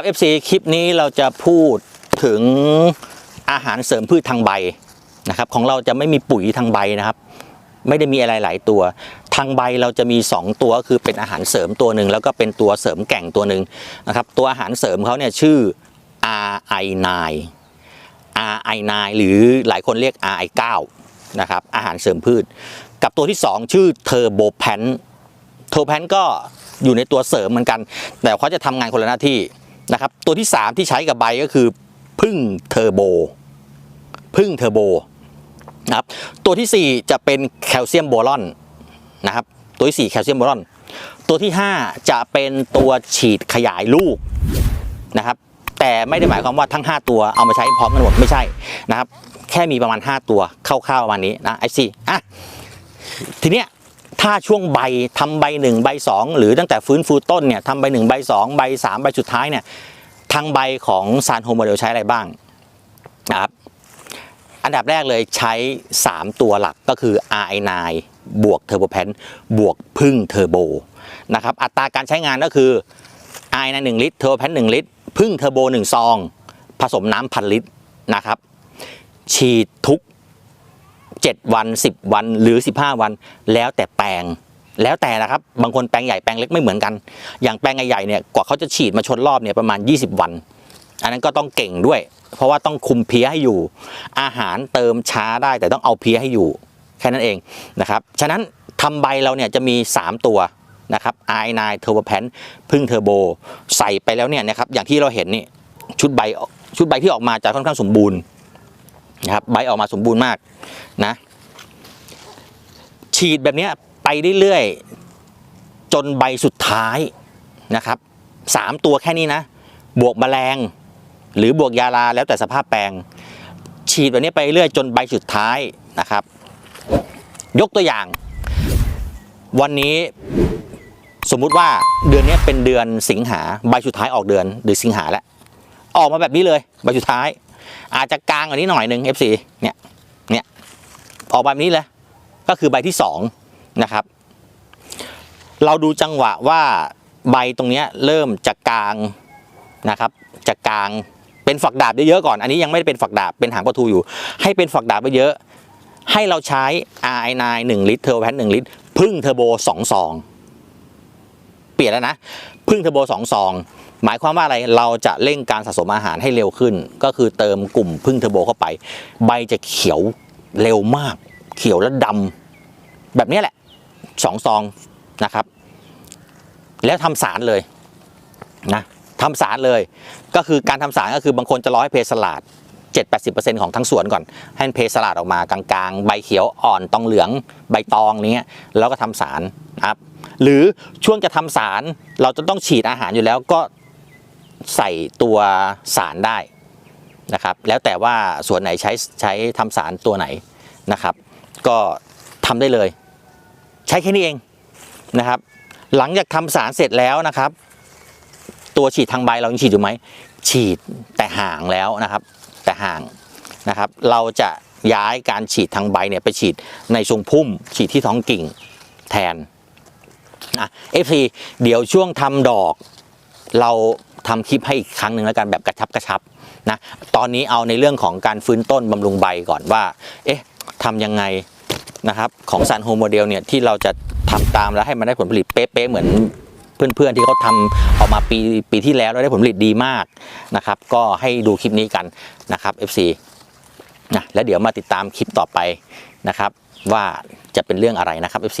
ครับ FC คลิปนี้เราจะพูดถึงอาหารเสริมพืชทางใบนะครับ ของเราจะไม่มีปุ๋ยทางใบนะครับ ไม่ได้มีอะไรหลายตัว ทางใบเราจะมี 2 ตัวคือเป็นอาหารเสริมตัวหนึ่งแล้วก็เป็นตัวเสริมแก่งตัวหนึ่งนะครับ ตัวอาหารเสริมเขาเนี่ยชื่อ RI9 RI9 หรือหลายคนเรียก RI9 นะครับอาหารเสริมพืช กับตัวที่ 2 ชื่อเทอร์โบแพนเทอร์โบแพนก็อยู่ในตัวเสริมเหมือนกัน แต่เขาจะทำงานคนละหน้าที่ นะครับตัวที่ 3 ที่ใช้กับใบก็คือพึ่งเทอร์โบพึ่งเทอร์โบนะครับตัวทีสี่ 4 จะเป็นแคลเซียมโบรอนนะครับตัวที่4แคลเซียมโบรอน ตัวที่ 5 จะเป็นตัวฉีดขยายลูกนะครับแต่ไม่ได้หมายความว่าทั้ง 5 ตัวเอามาใช้พร้อมกันหมดไม่ใช่นะครับแค่มีประมาณ 5 ตัวคร่าวๆประมาณนี้นะไอซีอะทีเนี้ย ถ้าช่วงใบทำใบหนึ่งใบสองหรือตั้งแต่ฟื้นฟูต้นเนี่ยทำใบหนึ่งใบสองใบสามใบสุดท้ายเนี่ยทางใบของซานโฮโมเดลใช้อะไรบ้างนะครับอันดับแรกเลยใช้ 3 ตัวหลักก็คือ RI9 บวกเทอร์โบแพนบวกพึ่งเทอร์โบนะครับอัตราการใช้งานก็คือ RI9 1ลิตรเทอร์โบแพน1ลิตรพึ่งเทอร์โบ1ซอง ผสมน้ำพันลิตรนะครับฉีดทุก 7 วัน 10 วันหรือ 15 วัน แล้วแต่แปลงแล้วแต่นะครับบางคนแปลงใหญ่แปลงเล็กไม่เหมือนกัน อย่างแปลงใหญ่ๆเนี่ยกว่าเขาจะฉีดมาชนรอบเนี่ยประมาณ 20 วัน อันนั้นก็ต้องเก่งด้วย เพราะว่าต้องคุมเพี้ยให้อยู่ อาหารเติมช้าได้แต่ต้องเอาเพี้ยให้อยู่ แค่นั้นเองนะครับฉะนั้นทำใบเราเนี่ยจะมี 3 ตัวนะครับ i9 เทอร์โบแพนพึ่งเทอร์โบใส่ไปแล้วเนี่ยนะครับอย่างที่เราเห็นนี่ชุดใบชุดใบที่ออกมาจะค่อนข้างสมบูรณ์ นะครับใบออกมาสมบูรณ์มากนะฉีดแบบนี้ไปเรื่อยๆจนใบสุดท้ายนะครับสามตัวแค่นี้นะ บวกแมลง หรือบวกยาลาแล้วแต่สภาพแปลง ฉีดแบบนี้ไปเรื่อยจนใบสุดท้ายนะครับ ยกตัวอย่าง วันนี้สมมุติว่าเดือนนี้เป็นเดือนสิงหาใบสุดท้ายออกเดือนหรือสิงหาแล้วออกมาแบบนี้เลยใบสุดท้าย อาจจะกลางกว่านี้หน่อยหนึ่ง FC เนี่ยเนี่ยออกแบบนี้เลยก็คือใบที่สองนะครับ เราดูจังหวะว่าใบตรงนี้เริ่มจะกลางนะครับจะกลางเป็นฝักดาบเยอะๆก่อน อันนี้ยังไม่ได้เป็นฝักดาบเป็นหางประทูอยู่ ให้เป็นฝักดาบไปเยอะ ให้เราใช้ RI9 1 ลิตรเทอร์แพน1ลิตรพึ่งเทอร์โบ2ซอง ปลี่ยนแล้วนะพึ่งเทอร์โบ2ซองหมายความว่าอะไรเราจะเร่งการสะสมอาหารให้เร็วขึ้น ก็คือเติมกลุ่มพึ่งเทอร์โบเข้าไป ใบจะเขียวเร็วมาก เขียวและดำแบบนี้แหละสองซองนะครับ แล้วทำสารเลยนะทำสารเลย ก็คือการทำสารก็คือบางคนจะร้อยเพสลาด7-80%ของทั้งสวนก่อน ให้เพสลาดออกมากลางๆ ใบเขียวอ่อนตองเหลืองใบตองนี้แล้วก็ทำสารนะครับ หรือช่วงจะทำสารเราจะต้องฉีดอาหารอยู่แล้วก็ใส่ตัวสารได้นะครับ แล้วแต่ว่าส่วนไหนใช้ใช้ทำสารตัวไหนนะครับ ก็ทำได้เลย ใช้แค่นี้เองนะครับ หลังจากทำสารเสร็จแล้วนะครับ ตัวฉีดทางใบเรายังฉีดอยู่ไหมฉีดแต่ห่างแล้วนะครับ แต่ห่างนะครับ เราจะย้ายการฉีดทางใบเนี่ยไปฉีดในทรงพุ่ม ฉีดที่ท้องกิ่งแทน นะเอฟซีเดี๋ยวช่วงทำดอก เราทำคลิปให้อีกครั้งหนึ่งแล้วกันแบบกระชับกระชับนะตอนนี้เอาในเรื่องของการฟื้นต้นบำรุงใบก่อนว่า เอ๊ะทำยังไงนะครับของซันโฮโมเดลเนี่ยที่เราจะทำตามแล้วให้มันได้ผลผลิตเป๊ะๆเหมือนเพื่อนๆที่เขาทำออกมาปีปีที่แล้วแล้วได้ผลผลิตดีมากนะครับ ก็ให้ดูคลิปนี้กันนะครับ FC นะแล้วเดี๋ยวมาติดตามคลิปต่อไปนะครับ ว่าจะเป็นเรื่องอะไรนะครับ FC